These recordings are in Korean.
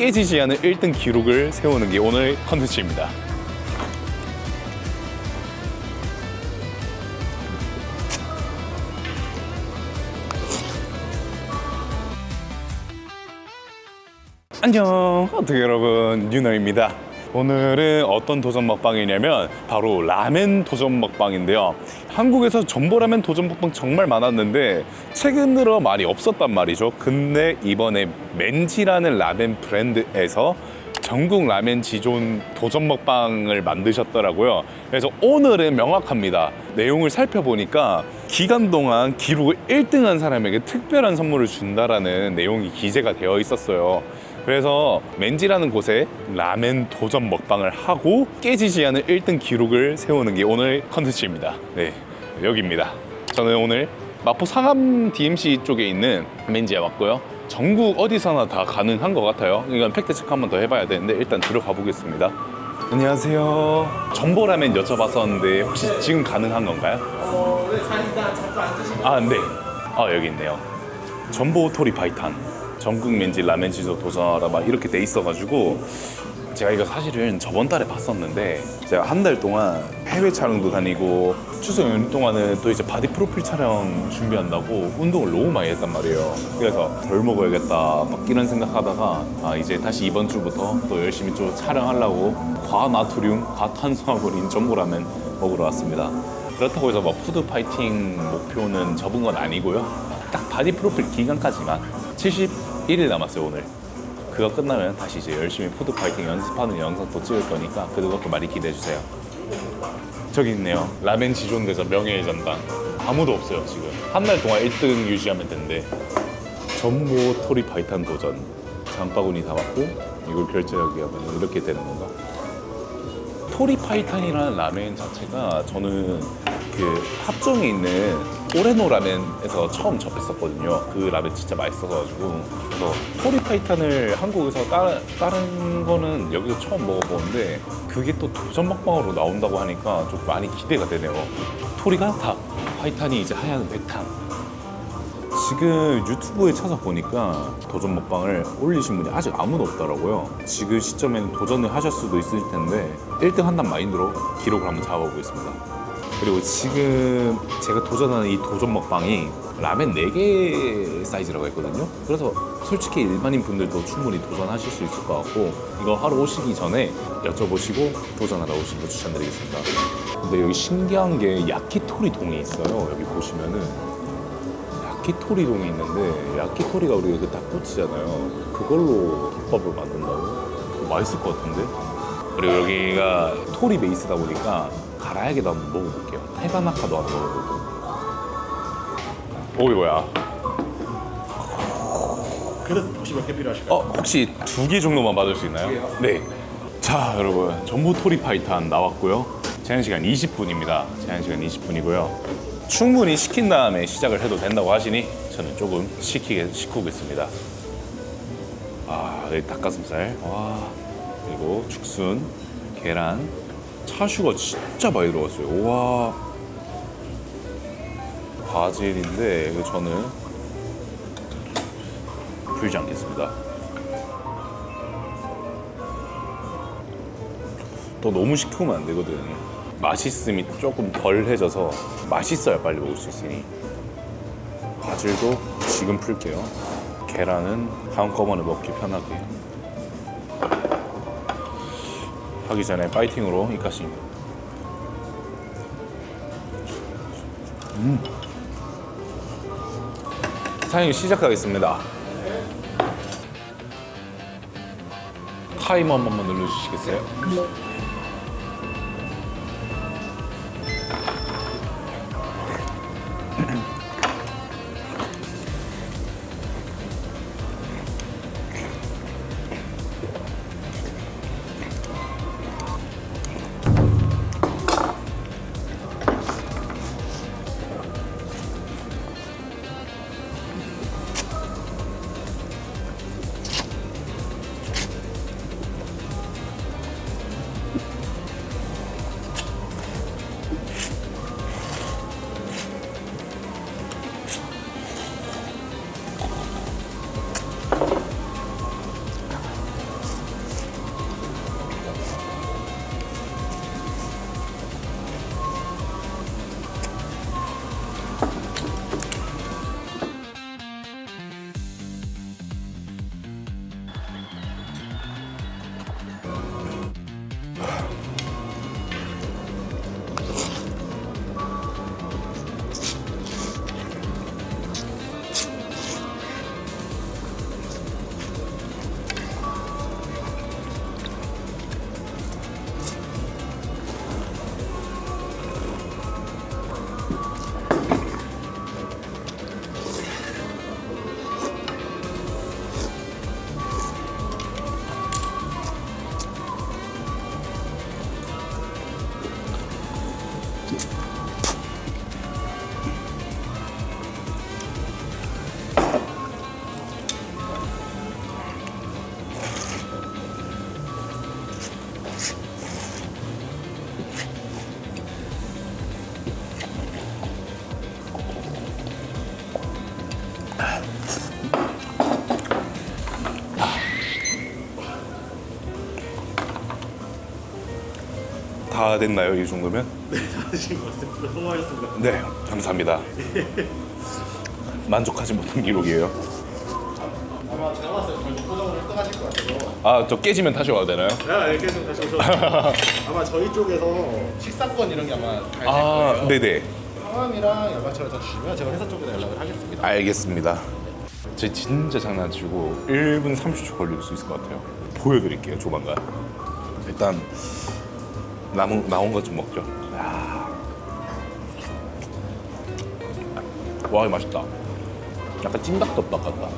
깨지지 않은 1등 기록을 세우는 게 오늘 컨텐츠입니다. 안녕 어떻게 여러분 윤호입니다 오늘은 어떤 도전 먹방이냐면 바로 라멘 도전 먹방인데요 한국에서 전보라멘 도전 먹방 정말 많았는데 최근 들어 많이 없었단 말이죠 근데 이번에 멘지라는 라멘 브랜드에서 전국 라멘 지존 도전 먹방을 만드셨더라고요. 그래서 오늘은 명확합니다. 내용을 살펴보니까 기간 동안 기록을 1등한 사람에게 특별한 선물을 준다라는 내용이 기재가 되어 있었어요. 그래서 멘지라는 곳에 라멘 도전 먹방을 하고 깨지지 않은 1등 기록을 세우는 게 오늘 컨텐츠입니다. 네, 여기입니다. 저는 오늘 마포 상암 DMC 쪽에 있는 멘지에 왔고요. 전국 어디서나 다 가능한 것 같아요. 이건 팩트 체크 한번 더 해봐야 되는데 일단 들어가 보겠습니다. 안녕하세요. 정보라면 여쭤봤었는데 혹시 지금 가능한 건가요? 어, 네, 잠깐 앉으시면 아, 네. 아, 여기 있네요. 전보 토리 파이탄. 전국 멘지 라멘 지도 도전하라 막 이렇게 돼 있어가지고 제가 이거 사실은 저번 달에 봤었는데 제가 한 달 동안 해외 촬영도 다니고 추석 연휴 동안은 또 이제 바디 프로필 촬영 준비한다고 운동을 너무 많이 했단 말이에요. 그래서 덜 먹어야겠다 막 이런 생각하다가 아 이제 다시 이번 주부터 또 열심히 좀 촬영하려고 과나트륨, 과탄수화물인 전보라면 먹으러 왔습니다. 그렇다고 해서 뭐 푸드 파이팅 목표는 접은 건 아니고요. 딱 바디 프로필 기간까지만 71일 남았어요 오늘. 그거 끝나면 다시 이제 열심히 푸드 파이팅 연습하는 영상도 찍을 거니까 그것도 많이 기대해 주세요. 저기 있네요. 라멘 지존 대전 명예의 전당. 아무도 없어요 지금. 한 달 동안 1등 유지하면 된대. 전모 토리 파이탄 도전. 장바구니 다 받고 이걸 결제하기 하면 이렇게 되는 건가? 토리 파이탄이라는 라멘 자체가 저는 그 합정에 있는 오레노 라멘에서 처음 접했었거든요. 그 라멘 진짜 맛있어가지고 그래서 토리 파이탄을 한국에서 다른 다른 거는 여기서 처음 먹어보는데 그게 또 도전 먹방으로 나온다고 하니까 좀 많이 기대가 되네요. 토리가 닭, 파이탄이 이제 하얀 백탕. 지금 유튜브에 찾아보니까 도전 먹방을 올리신 분이 아직 아무도 없더라고요. 지금 시점에는 도전을 하실 수도 있을 텐데 1등 한단 마인드로 기록을 한번 잡아보겠습니다. 그리고 지금 제가 도전하는 이 도전 먹방이 라멘 4개 사이즈라고 했거든요. 그래서 솔직히 일반인 분들도 충분히 도전하실 수 있을 것 같고 이거 하러 오시기 전에 여쭤보시고 도전하러 오시는 거 추천드리겠습니다. 근데 여기 신기한 게 야키토리 동에 있어요. 여기 보시면은 야키토리 동이 있는데 야키토리가 우리가 그 닭꼬치잖아요. 그걸로 덮밥을 만든다고? 맛있을 것 같은데? 그리고 여기가 토리 베이스다 보니까 가라야게도 한번 먹어볼게요. 테바나카도 한번 먹어보고. 오 이거야. 그릇 혹시 몇 개 필요하실까요? 어 혹시 두 개 정도만 받을 수 있나요? 네. 자 여러분 전부 토리 파이탄 나왔고요. 제한 시간 20분입니다. 제한 시간 20분이고요. 충분히 식힌 다음에 시작을 해도 된다고 하시니 저는 조금 식히게 식후겠습니다. 아 여기 닭가슴살 와 그리고 죽순 계란 차슈가 진짜 많이 들어갔어요. 와 바질인데 이거 저는 풀지 않겠습니다. 또 너무 식으면 안 되거든. 맛있음이 조금 덜해져서 맛있어야 빨리 먹을 수 있으니. 바질도 지금 풀게요. 계란은 한꺼번에 먹기 편하게. 하기 전에 파이팅으로 이까시. 음. 사장님 시작하겠습니다. 타이머 한 번만 눌러주시겠어요? 다 됐나요 이 정도면? 하신 것 같습니다. 성공하셨습니다. 네 감사합니다. 만족하지 못한 기록이에요. 아마 제가 봤을 때 저희 포장을 1등 하실 것 같아서 아 저 깨지면 다시 와야 되나요? 네, 이렇게 좀 다시 오셔서 아마 저희 쪽에서 식사권 이런 게 아마 잘 될 아 거예요. 네네 성함이랑 연락처를 다 주시면 제가 회사 쪽에다 연락을 하겠습니다. 알겠습니다. 저 진짜 장난치고 1분 30초 걸릴 수 있을 것 같아요. 보여드릴게요 조만간. 일단 남은 나온 것 좀 먹죠. 야. 와 맛있다. 약간 찜닭덮밥 같다.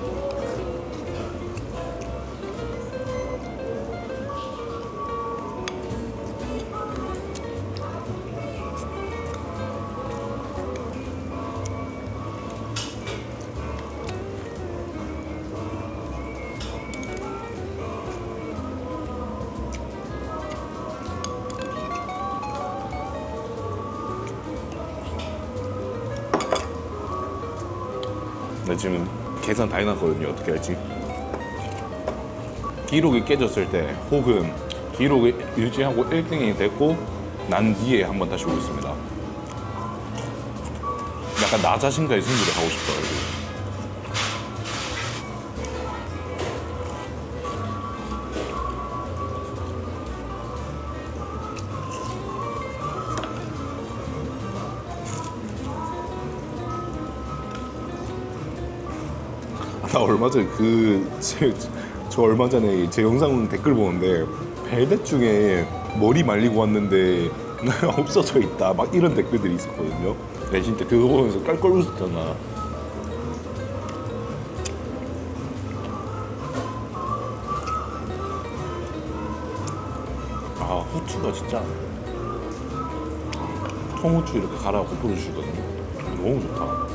나 지금 계산 다 해놨거든요. 어떻게 할지. 기록이 깨졌을 때 혹은 기록을 유지하고 1등이 됐고 난 뒤에 한번 다시 오겠습니다. 약간 나 자신과의 승부를 하고 싶어요. 나 얼마 전에 그저 저 얼마 전에 제 영상 댓글 보는데 벨벳 중에 머리 말리고 왔는데 없어져 있다 막 이런 댓글들이 있었거든요. 내 진짜 그거 보면서 깔깔 웃었잖아. 아 후추가 진짜 통후추 이렇게 갈아 고 뿌려주시거든요. 너무 좋다.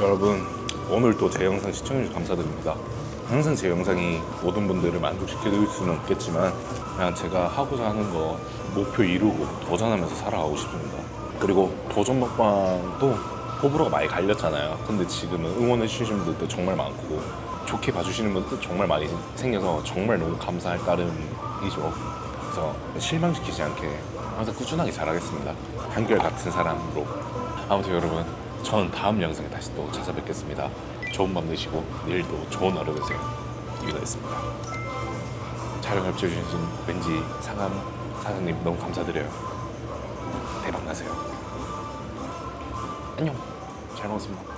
여러분 오늘 또 제 영상 시청해주셔서 감사드립니다. 항상 제 영상이 모든 분들을 만족시켜드릴 수는 없겠지만 그냥 제가 하고자 하는 거 목표 이루고 도전하면서 살아가고 싶습니다. 그리고 도전 먹방도 호불호가 많이 갈렸잖아요. 근데 지금은 응원해 주시는 분들도 정말 많고 좋게 봐주시는 분들도 정말 많이 생겨서 정말 너무 감사할 따름이죠. 그래서 실망시키지 않게 항상 꾸준하게 잘하겠습니다. 한결 같은 사람으로. 아무튼 여러분, 저는 다음 영상에 다시 또 찾아뵙겠습니다. 좋은 밤 되시고 내일도 좋은 하루 되세요. 이기다였습니다. 촬영 협조해주신 왠지 상암 사장님 너무 감사드려요. 대박 나세요. 안녕. 잘 먹었습니다.